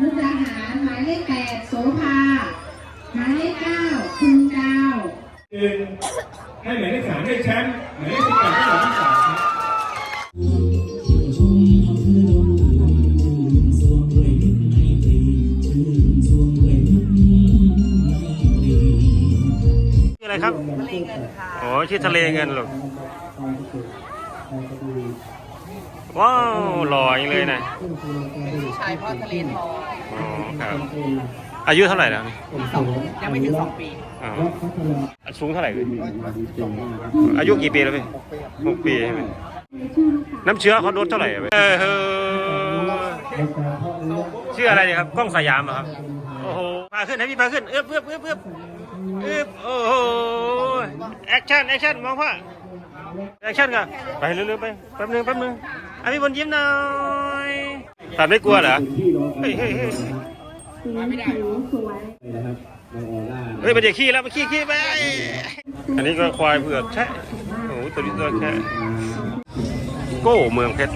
มุกดาหารหมายเลขแปดโสภาหมายเลขเก้าคุณดาวหนึ่งให้หมายเลขสามได้แชมป์หมายเลขสิบแปดได้หมายเลขสามครับชื่ออะไรครับโอ้ชื่อทะเลเงินหรอก ว้าวหล่อจังเลยนะชายพ่อทะเลทองอ๋อครับ อายุเท่าไหร่แล้วนี่สองยังไม่ถึงสองปีอ๋อสูงเท่าไหร่เลยอายุกี่ปีแล้วพี่หกปีใช่ไหมน้ำเชื้อเขาลดเท่าไหร่อะพี่เออเฮ้ยชื่ออะไรเนี่ยครับกล้องสยามเหรอครับโอ้โหพาขึ้นให้พี่พาขึ้นเอื้อเอื้อเอื้อเอื้อเอื้อโอ้โหแอคชั่นแอคชั่นมองพ่อแอคชั่นกันไปเร็วๆไปแป๊บนึงแป๊บนึงอ่ะพี่บนยิ้มหน่อยตัดไม่กลัวเหรอ เฮ้ยเฮ้ยเฮ้ยเฮ้ยมันจะขี้แล้วมันขี้ขี้ไป อันนี้ก็ควายเผือกใช่โอ้โหตัวนี้ตัวแค่โก้เมืองเพชร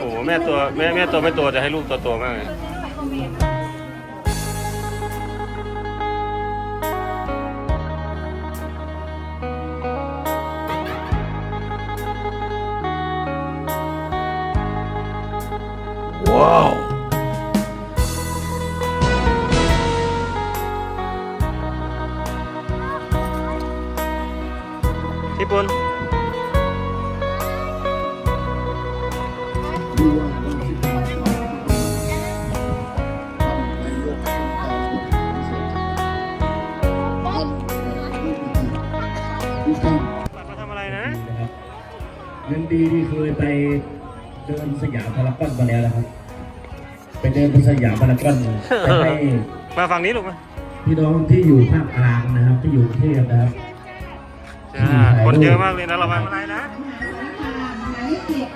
โอ้โหแม่ตัวแม่แม่ตัวไม่โตจะให้ลูกตัวโตมากเลย ว้ สยามพารากอนไปให้มาฝั่งนี้ลูกมาพี่น้องที่อยู่ภาคกลางนะครับ ที่อยู่กรุงเทพนะครับจ้าคนเยอะมากเลยนะระวังอะไรนะหมายเลขเจ็ด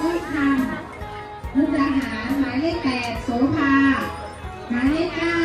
ต้นคำมุกดาหารหมายเลขแปดโสภาหมายเลขเก้า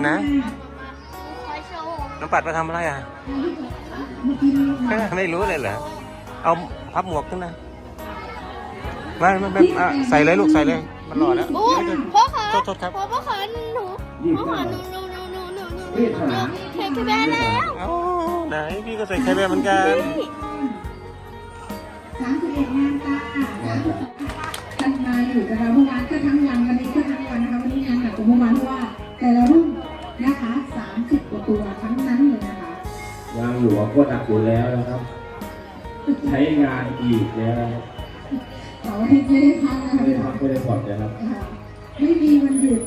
คุณมาทำอะไรนะ น้ำปัดมาทำอะไรอะ ไม่รู้เลยเหรอ เอาพับหมวกขึ้นนะมามามาอะใส่เลยลูกใส่เลย มันหล่อแล้วโอ้พ่อขาโทษโทษครับพ่อพ่อขาหนูพ่อขาหนูหนูหนูหนูหนูหนูหนูเค้กแม่แล้วเอ้าไหนพี่ก็ใส่แคร์แบร์เหมือนกันสามสิบเอ็ดงานตาสามสิบท่านมาอยู่กับเราเมื่อวานก็ทั้งวันวันนี้ก็ทั้งวันนะคะวันนี้งานหนักกว่าเมื่อวานเพราะว่าแต่ละรุ่น นะคะสามสิบกว่าตัวทั้งนั้นเลยนะคะยางหลวงก็หนักอยู่แล้วนะครับ ใช้งานอีกแล้วเสาร์อาทิตย์ไม่ได้พักนะคะไม่ได้พักไม่ได้ผ่อนนะครับค่ะไม่มีวันหยุด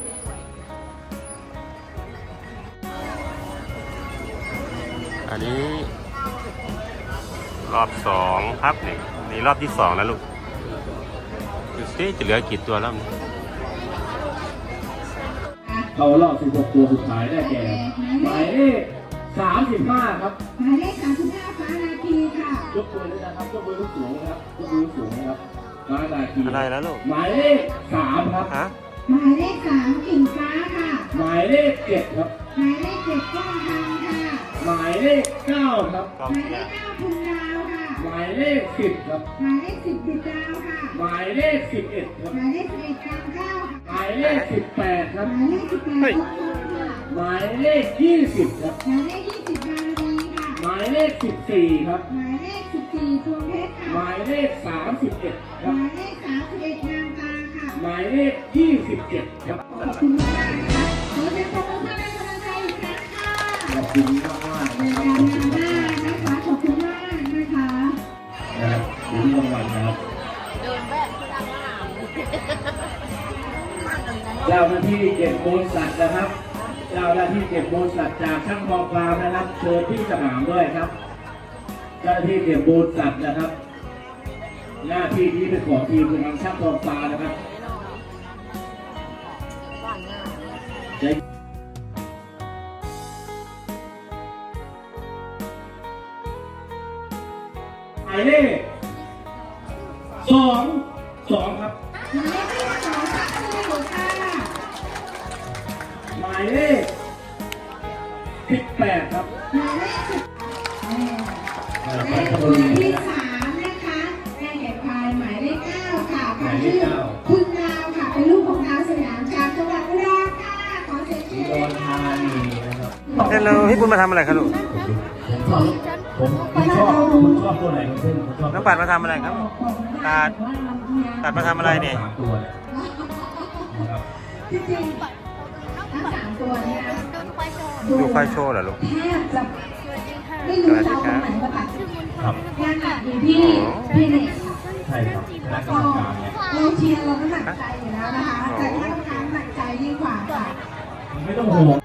อันนี้ รอบสองครับนี่นี่รอบที่สองแล้วลูกดูสิจะเหลือกี่ตัวแล้วนี่ เข้ารอบ 16 ตัวสุดท้ายได้แก่หมายเลข35 ครับหมายเลขสามสิบห้าฟ้านาทีค่ะยกมือเลยนะครับยกมือสูงนะครับยกมือสูงนะครับมานาทีอะไรแล้วลูกหมายเลข3ครับฮะหมายเลขสามกิ่งฟ้าค่ะ หมายเลข7ครับหมายเลขเจ็ดก้องทางค่ะหมายเลข9ครับกองหมายเชีเลยขร์เก้าคุณดาวค่ะ หมายเลข10ครับหมายเลขสิบดุดดาวค่ะหมายเลข11ครับหมายเลขสิบเอ็ดกลางเก้าห มายเลข18ครับ หมายเลขสิบแปดต้นค่ะหมายเลข20ครับ หมายเลขยี่สิบบารมีค่ะ หมายเลข14ครับ หมายเลขสิบสี่พวงเพชรหค่ะ มายเลข31คหรับ มายเลขสามสิบเอ็ดนางตาค่ะ หมายเลข27ครับ ขอบคุณมากนะคะขอเสียงปรบมือเพื่อเป็นกำลังใจอีกครั้งค่ะขอบคุณมากมากๆในนะ จ้าหน้าที่เก็บมูลสัตว์นะครับ เจ้าหน้าที่เก็บมูลสัตว์จากช่างมองฟาร์มนะครับ เชิญที่สนามด้วยครับ เจ้าหน้าที่เก็บมูลสัตว์นะครับ หน้าที่นี้เป็นของทีมคือทางช่างทองฟ้านะครับหมายเลขสองสองครับ หมายเลขสองค่ะายเลขสิบแปดครับหมายเลขสิบแม่หมายและเลขตัวที่สามนะคะได้แก่พายหมายเลขเก้าค่ะพายชื่อคุณดาวค่ะเป็นลูกของดาวสยามจากจังหวัดอุดรค่ะขอเสียงเชียร์อุดด้วยรค่ะธานีนะครับฮัลโหลพี่ปุณมาทำอะไรครับลูกผมชอบผมผมชอบผมชอบตัวไหนครับเพื่อนผมชอบน้องปัดมาทำอะไรครับตัดตัดมาทำอะไรเนี่ยสาม ตัวเนี่ยนะครับที่จริงทั้งสามตัวเนี้นะดูไฟโชว์เหรอลูกแทบจะสวัสดีค่ะไม่รู้จะเอาตรงไหนมาตัดชื่อมนต์ครับงานตัดอยู่ที่พี่เด็กค่ะใช่ครับคณะกรก็รมการเนี่ยเราเชียร์เราก็หนักใจอยู่แล้วนะคะแต่ถ้าทางหนักใจยิ่งกว่าค่ะไม่ต้องห่วง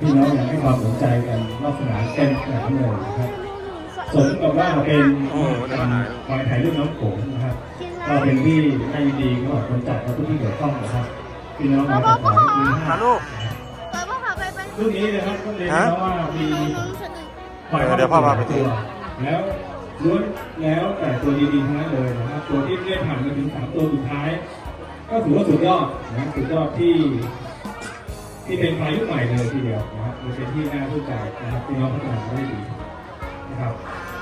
พี่น้องอยากให้ความสนใจกันนอกสนามเต็มสนามเลยนะครับสมกับว่าเป็นโอ้โหได้มาถ่ายคอยถ่ายรูปน้องโขงนะครับ ก็เป็นที่ให้ดีก็คนจัดและผู้ที่เกี่ยวข้องนะครับพี่น้องมาจากสายมีมาห้าลูกเปิดพ่อขาไปไปรุ่นนี้นะครับต้องเรียนฮะเพราะว่ามีหนูหนูเสนอปล่อยเออเดี๋ยวพ่อพาไปดูแล้วล้วนแล้วแต่ตัวดีๆทั้งนั้นเลยนะครับตัวที่ได้ผ่านมาถึงสามตัวสุดท้าย ก็ถือว่าสุดยอดนะสุดยอดที่ ที่เป็นพายุใหม่เลยทีเดียวนะครับมันเป็นที่น่าภูมิใจนะครับพี่น้องพัฒนาได้ดีนะครับ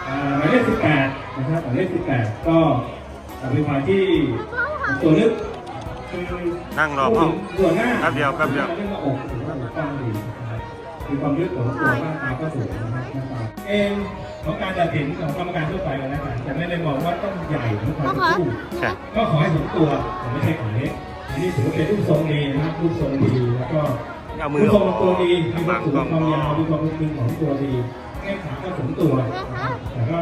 อ่าหมายเลขสิบแปดนะครับหมายเลขสิบแปดก็ เป็นพายที่ตัวลึกคือนั่งรอพ่อส่วนหน้าแป๊บเดียวแป๊บเดียวเรื่องหน้าอกถือว่าถูกต้องดีนะครับมีความลึกของตัวหน้าตาก็สวยนะครับหน้าตาเองของการตัดสินของกรรมการทั่วไปแล้วนะครับจะไม่ได้มองว่าต้องใหญ่หรือความคู่ใช่ก็ขอให้สมตัวแต่ไม่ใช่ของเล็กอันนี้ถือว่าเป็นรูปทรงดีนะครับรูปทรงดีแล้วก็เอามืรูอปทรงตัวดีมีคบัวามงสูงกล้องความยาวมีความลึกของตัวดีแข้งขาก็สมตัวนะครับแต่ก็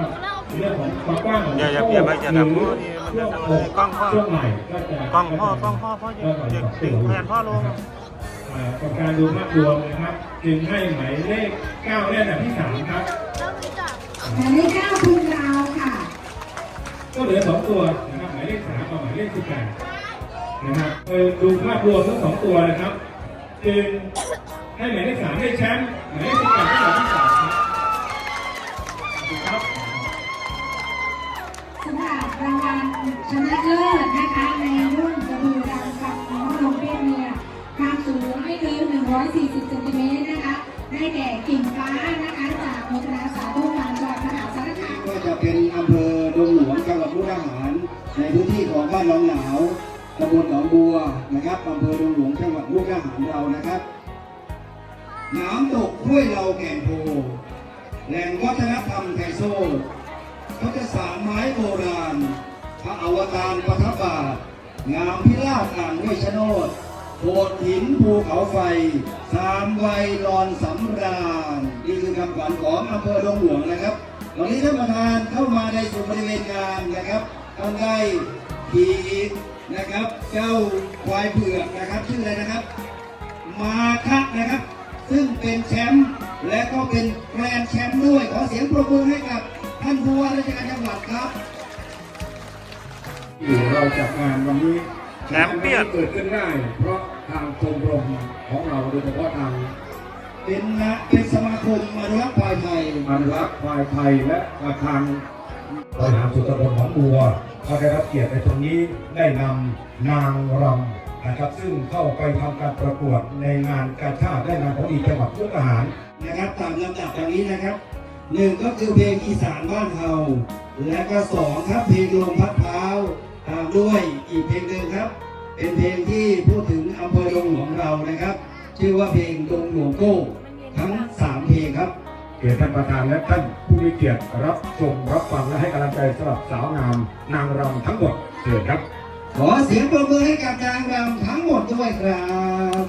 เรื่องของความกว้างของอย่าอย่าเปรียบไว้อย่าแบบโอ้นี่มันจะทำอะไรกล้องพ่อช่วงใหม่ก็จะกล้องพ่อกล้องพ่อพ่ออย่าอย่าดึงแขนพ่อลงอ่ากับการดูภาพรวมนะครับ จึงให้หมายเลข9ได้อันดับที่สามครับเรารู้จักหมายเลขเก้าคุณดาวค่ะ ก็เหลือสองตัวนะครับหมายเลขสามกับหมายเลขสิบแปดนะครับเออดูภาพรวมทั้งสองตัวนะครับ จึงให้หมายเลขสามได้แชมป์หมายเลขสิบแปดได้อันดับที่สามครับ วัลชนะเลิศนะคะในรุ่นกระบือดำกับน้องลงเปียเมียความสูงไม่เกิน 140เซนติเมตรนะคะ ได้แก่กิ่งฟ้านะคะจากโมทนาสาธุการจังหวัดมหาสารคามก็จะเป็นอำเภอดงหลวงจังหวัดมุกดาหาร ในพื้นที่ของบ้านหนองหนาวตำบลหนองบัวนะครับอำเภอดงหลวงจังหวัดมุกดาหารเรานะครับน้ำตกห้วยเราแก่งโพแหล่งวัฒนธรรมไทโซเขาจะสารไม้โบราณ พระอวตารประทับบาทงามพิราบอ่างห้วชโนดโขดหินภูเขาไฟ สามวัยรอนสำราญนี่คือคำขวัญของอำเภอดงหลวงนะครับตอนนี้ท่านประธานเข้ามาในส่วนบริเวณงานนะครับท่านได้ขี่นะครับ เจ้าควายเผือกนะครับ ชื่ออะไรนะครับ มาคักนะครับ ซึ่งเป็นแชมป์และก็เป็นแกรนด์แชมป์ด้วยขอเสียงปรบมือให้กับท่านผู้ว่าราชการจังหวัดครับ ที่เราจัดงานวันนี้แชมเปี้ยนเกิดขึ้นได้ เพราะทางชมรมของเราโดยเฉพาะทางเป็นนะเป็นสมาคมอนุรักษ์ควายไทยอนุรักษ์ควายไทยและทางบริหารส่วนตำบลหนองบัวเขาได้รับเกียรติในตรงนี้ได้นำนางรำนะครับ ซึ่งเข้าไปทำการประกวดในงานกาชาติได้นำของอีกจังหวัดมุกดาหารนะครับตามลำดับดังนี้นะครับ หนึ่งก็คือเพลงอีสานบ้านเฮาและก็สองครับเพลงลมพัดเท้าตามด้วยอีกเพลงหนึ่งครับ เป็นเพลงที่พูดถึงอำเภอดงหลวงเรานะครับ ชื่อว่าเพลงดงหลวงโก้ทั้งสามเพลงครับเกียรติท่านประธานและท่านผู้มีเกียรติรับชมรับฟังและให้กำลังใจสำหรับสาวงามนางรำทั้งหมดเชิญครับ ขอเสียงปรบมือให้กับนางรำทั้งหมดด้วยครับ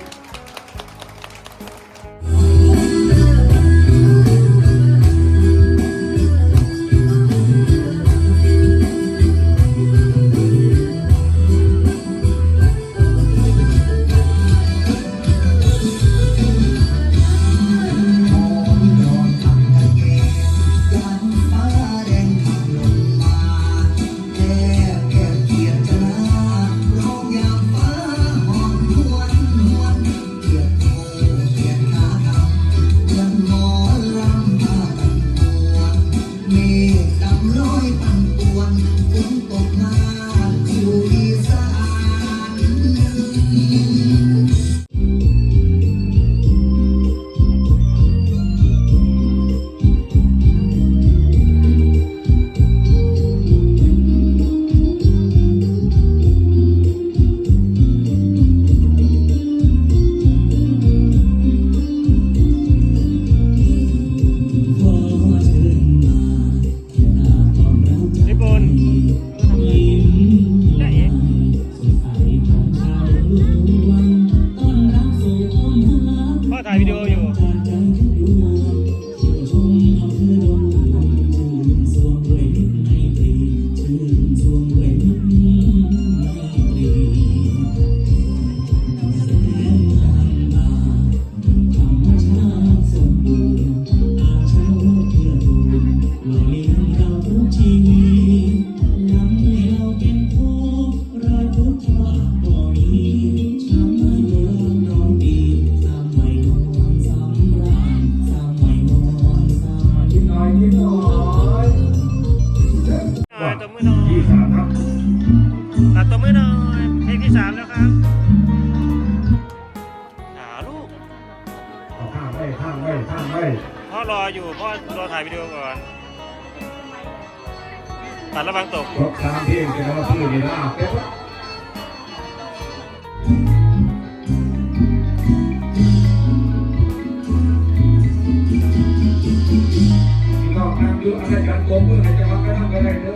อะไรกันมือให้จะมาไปทำอะไรเด้อ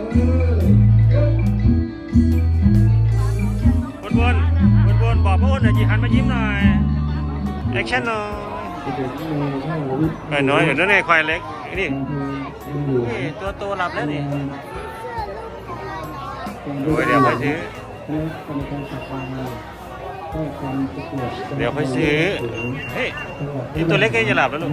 วนวนวนวนบอกพ่ออ้นหน่อยจีหันมายิ้มหน่อยแอคชั่นหน่อยเออน้อยอยู่นั่นไงควายเล็กนี่นี่ตัวโตหลับแล้วนี่โอ้ยเดี๋ยวค่อยซื้อเดี๋ยวค่อยซื้อเฮ้ยนี่ตัวเล็กแก็จะหลับแล้วลูก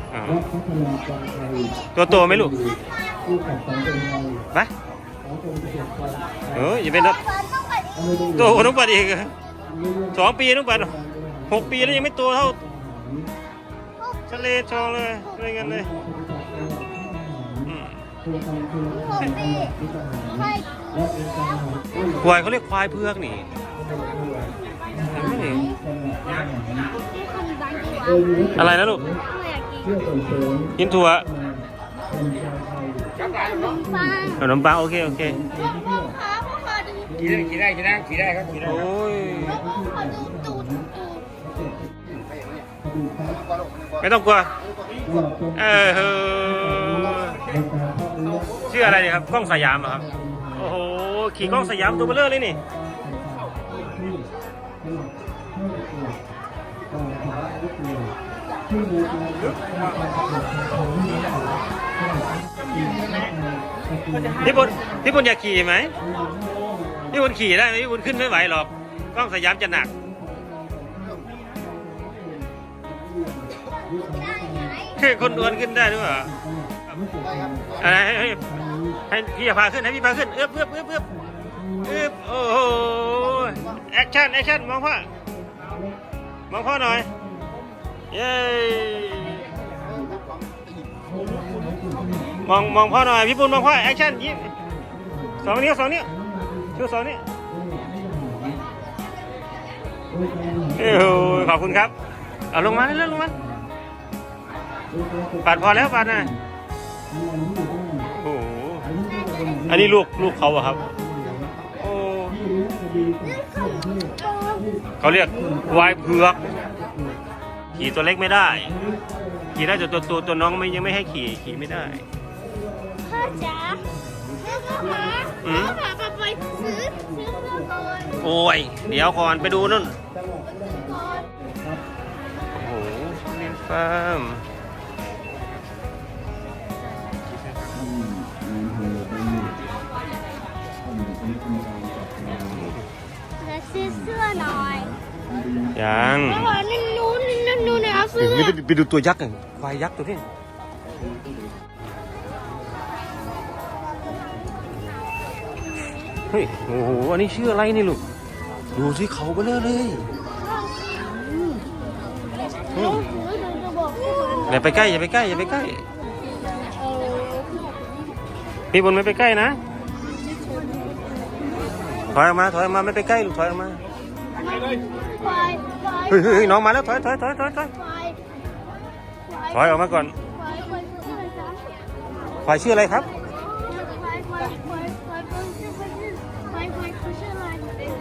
อ๋อตัวโตไหมลูกไปเอออย่าเป็นโตกว่าน้องปัดอีกเหรอสองปีน้องปัดหกปีแล้วยังไม่โตเท่าทะเลทองเลยทะเลเงินเลยอืมควายเขาเรียกควายเพือกนี่เห็นไหมนี่อะไรนะลูก กินถั่วขนมปังโอเคโอเคขี่ได้ขี่ได้ขี่ได้ขี่ได้ครับขี่ได้โอ้ยไม่ต้องกลัวเออเฮ้อชื่ออะไรเนี่ยครับกล้องสยามเหรอครับ โอ้โห ขี่กล้องสยามตัวเบลเลอร์เลยนี่ พี่บุญพี่บุญอยากขี่ไหมพี่บุญขี่ได้ไหมพี่บุญขึ้นไม่ไหวหรอกกล้องสยามจะหนักคือคนอ้วนขึ้นได้ด้วยเหรออะไรให้ให้ให้พี่จะพาขึ้นให้พี่พาขึ้นเอื้อเอื้อเอื้อเอื้อเอื้อโอ้โหแอคชั่นแอคชั่นมองพ่อมองพ่อหน่อย เย้มองมองพ่อหน่อยพี่ปุณมองพ่อแอคชั่นยิ้มสองนิ้วสองนิ้วชูสองนิ้วโอ้ขอบคุณครับ เอาลงมาเรื่อยลงมาปัดพอแล้วปัดนะโอ้โหอันนี้ลูกลูกเขาอะครับโอ้เขาเรียกวายเผือก ขี่ตัวเล็กไม่ได้ ขี่ได้แต่ตัวตัวตัวน้องไม่ยังไม่ให้ขี่ขี่ไม่ได้ พ่อจ๋าแม่ก็พาอืมพ่อพาไปซื้อซื้อเสื้อก่อนโอ้ย เดี๋ยวก่อนไปดูนู่นโอ้โหเรียนฟาร์มจะซื้อเสื้อหน่อยยังพ่อนี่หนูนี่ หนูหนูเนี่ยเอาเสื้อไปดูไปดูตัวยักษ์กันควายยักษ์ตัวนี้เฮ้ยโอ้โหอันนี้ชื่ออะไรนี่ลูก ดูสิเขาเบลอเลยหนูหนูหนูจะบอกให้มันอย่าไปใกล้อย่าไปใกล้อย่าไปใกล้เออพี่บนไม่ไปใกล้นะ ถอยออกมาถอยออกมาไม่ไปใกล้ลูกถอยออกมาควายควาย เฮ้ยเฮ้ยเฮ้ยน้องมาแล้วถอยถอยถอยถอยถอยควายถอยออกมาก่อนควายควายชื่ออะไรจ๊ะควายชื่ออะไรครับควายควายควายควายเป็นชื่อเป็นชื่อควายควายคือชื่ออะไร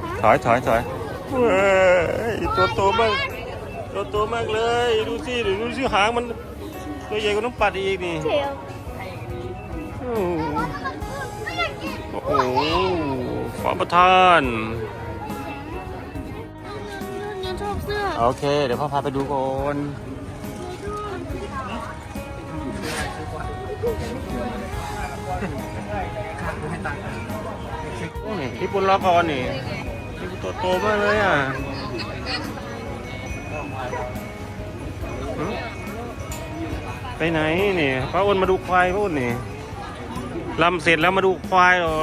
คะถอยถอยถอยเฮ้ยตัวโตมากตัวโตมากเลย ดูสิดูดูสิหางมันตัวใหญ่กว่าน้องปัดอีกนี่เทียวโอ้โหขอประทาน โอเค เดี๋ยวพ่อพาไปดูก่อนโอ้นี่ญี่ปุ่นรอก่อนนี่ญี่ปุ่นตัวโตมากเลยอะไปไหนนี่ป้าอ้นมาดูควายป้าอ้นนี่ลำเสร็จแล้วมาดูควายเหรอ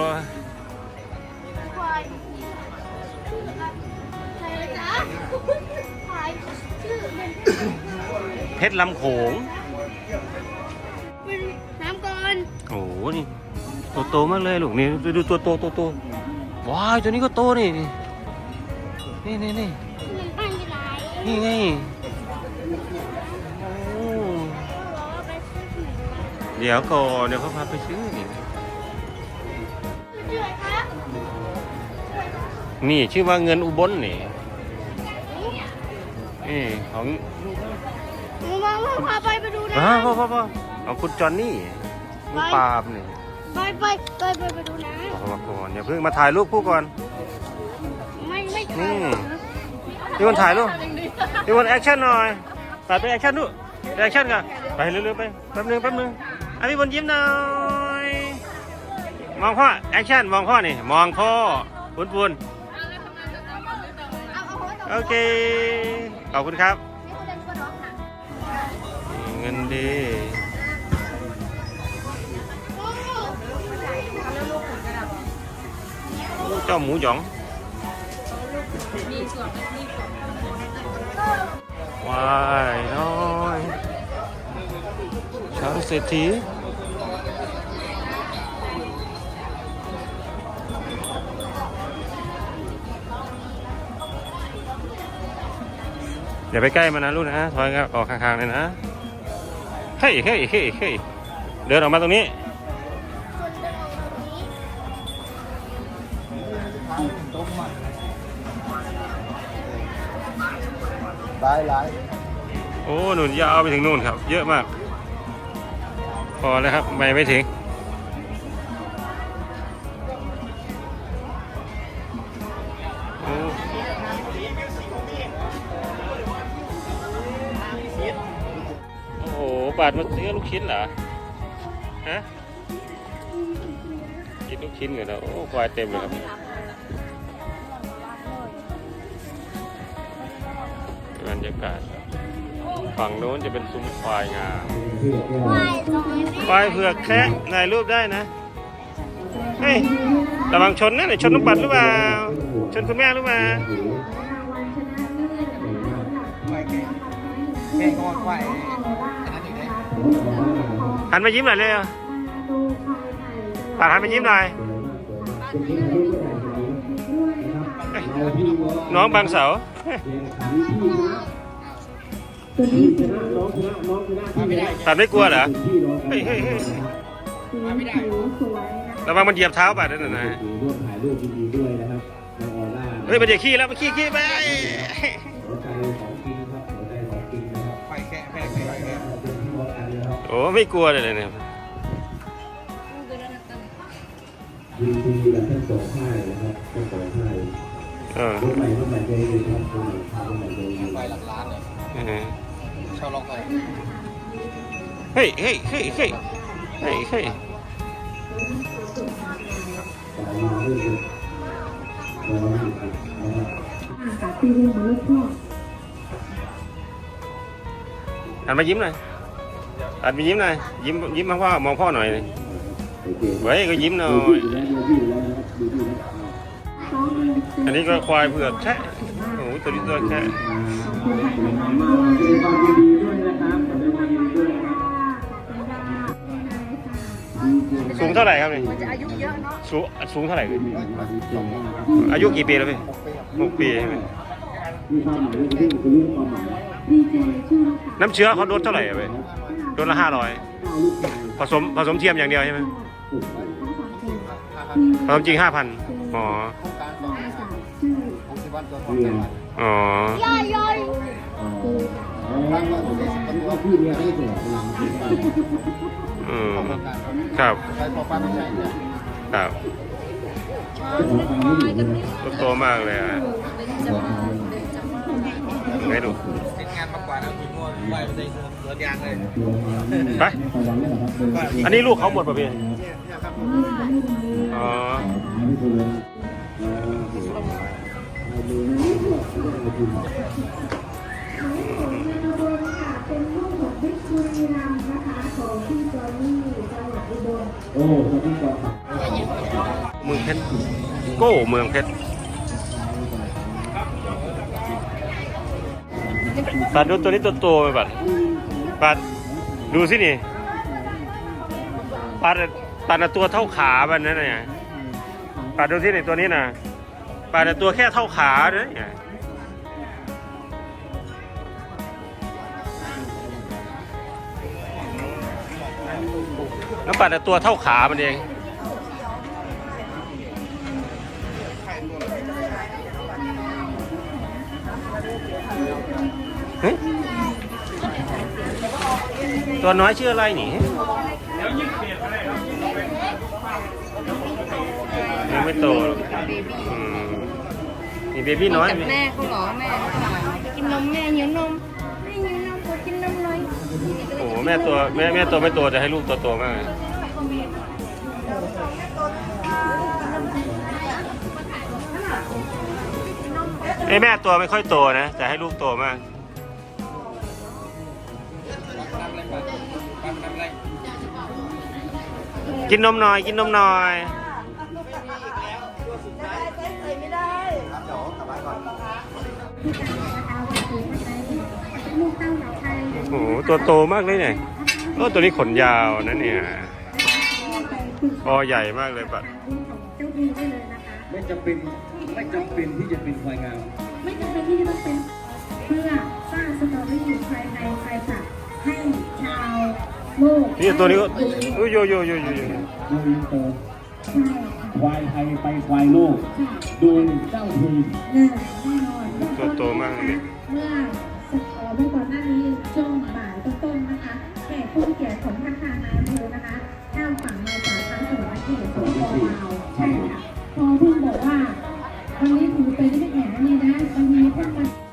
เพชรลำโขงเป็นน้ำก่อนโอ้โหนี่ตัวโตมากเลยลูกนี่ดูดูตัวโตตัวโตว้ายตัวนี้ก็โตนี่นี่นี่นี่มันปั้นกี่ลายนี่ไงโอ้เดี๋ยวก่อนเดี๋ยวเขาพาไปซื้อนี่ชื่ออะไรคะนี่ชื่อว่าเงินอุบลนี่นี่ของ หนูมาว่าพาไปไปดูนะอ้าวพ่อพ่อพ่อของคุณจอนนี่มือปราบนี่ไปไปไปไปไปดูนะขอมาก่อนอย่าเพิ่งมาถ่ายรูปคู่ก่อนไม่ไม่นี่มีคนถ่ายรูปมีคนแอคชั่นหน่อยตัดไปแอคชั่นดูแอคชั่นกันไปเร็วๆไปแป๊บนึงแป๊บนึงอะพี่บนยิ้มหน่อยมองพ่อแอคชั่นมองพ่อนี่มองพ่อปุนปุนโอเคขอบคุณครับ เงินดีเจ้าหมูหยอง วายน้อยช้างเศรษฐีอย่าไปใกล้มันนะลูกนะถอยออกข้างๆเลยนะ เฮ้ยเฮ้ยเฮ้ยเฮ้ยเดินออกมาตรงนี้โอ้หนุนยาวไปถึงนู่นครับ เยอะมาก พอแล้วครับ ไม่ไม่ถึง บาดมาซื้อลูกชิ้นเหรอ ฮะ กินลูกชิ้นกันแล้วโอ้ควายเต็มเลยครับบรรยากาศฝั่งโน้นจะเป็นซุ้มควายงามควายตรงนี้ควายเผือกแคะถ่ายรูปได้นะ เฮ้ย ระวังชนนะเดี๋ยวชนน้องปัดหรือเปล่า ชนคุณแม่หรือเปล่าแม่งอดควาย หันมายิ้มหน่อยเลยปัดหันมายิ้มหน่อย น้องบางเสาตัดไม่กลัวเหรอเฮ้ยเฮ้ยเฮ้ยมาไม่ได้ระวังมันเหยียบเท้าปัดนั่นนะร่วมถ่ายรูปดีๆด้วยนะน้องออร่าเฮ้ยมันจะขี้แล้วมันขี้ขี้ไป อ้ไม่กลัวเลยเนี่ยยินดีกับทั้งสองค่ายนะครับทั้งสองค่ายเออรุ่นใหม่รุ่นใหม่ใจดีครับรุ่นใหม่ครับรุ่นใหม่ใจดีควายหลักล้านเลยเออเช่าล็อกเลยเฮ้ยเฮ้ยเฮ้ยเฮ้ยเฮ้ยเฮ้ยต่อมาเรื่อยๆรออยู่นะครับหันมายิ้มหน่อย หันมายิ้มหน่อยยิ้มยิ้มมาพ่อมองพ่อหน่อยโอเคเฮ้ยก็ยิ้มหน่อย อันนี้ก็ควายเผือกแช่โอ้โหตัวนี้ตัวแค่แสดงความยินดีด้วยนะครับแสดงความยินดีด้วยนะครับสูงเท่าไหร่ครับนี่สูงสูงเท่าไหร่เลยอายุกี่ปีแล้วพี่หกปีใช่ไหมน้ำเชื้อเขาลดเท่าไหร่อะพี่ ลดละห้าร้อยเอาลูกไก่ผสมผสมเทียมอย่างเดียวใช่ไหมปลูกไว้ผสมจริงห้าพันอ๋อหกสิบวันตัวทองเรียนอ๋อย่อยย่อยอ๋อก็พี่เรียนให้เสร็จอืมครับใช้พอป้าไม่ใช่เนี่ยครับไม่อยู่เลยตัวโตมากเลยอะไงดูเป็นงานมากกว่านะคุณมั่วควายใส่ สวนยางเลยไประวังได้หรอครับอันนี้ลูกเขาหมดป่ะพี่เนี่ยครับอ๋อเป็นลูกของพิชุรีรัมย์นะคะของพี่จอยนี่จังหวัดอุบลโอ้ขอบคุณครับเมืองเพชรโก้เมืองเพชรปัดดูตัวนี้ตัวโตไหมปัด ปัดดูสินี่ปลาปัดน่ตัวเท่าขามันนั่นน่ยปลาดูสินี่ตัวนี้น่ะปัดน่ะตัวแค่เท่าขาเนี่ยแล้วปัดน่ะตัวเท่าขามันเอง ตัวน้อยชื่ออะไรนี่ยังไม่โตหรอกอืมนี่เบบี้น้อยจากแม่เขาเหรอแม่เขาถามกินนมแม่หิวนมแม่หิวนมขอกินนมหน่อยโอ้โหแม่ตัวแม่แม่ตัวไม่โตจะให้ลูกตัวโตมากเลยไอ้ยแม่ตัวไม่ค่อยโตนะแต่ให้ลูกโตมาก กินนมหน่อยกินนมหน่อยโอ้โหตัวโตมากเลยเนี่ยโอ้ตัวนี้ขนยาวนะเนี่ยคอใหญ่มากเลยปัดไม่จำเป็นไม่จำเป็นที่จะเป็นควายงาม ไม่จำเป็นที่จะต้องเป็นเพื่อสร้างสตอรี่ภายในภายสัตว์ให้ชาว นี่ตัวนี้ก็โอ้ยโยโยโยโยควายไทยไปควายโลกดูเจ้าพีนี่ตัวโตมากเลยเมื่อเมื่อก่อนหน้านี้ช่วงบ่ายต้นๆนะคะแขกผู้เกียรของท่านทางนายอำเภอนะคะข้ามฝั่งนาจากทางสวนเขตัวเปอาใช่ค่ะพอเพิ่งบอกว่าวันนี้ถือเป็นที่แข่งนี่นะวันนี้ท่านมา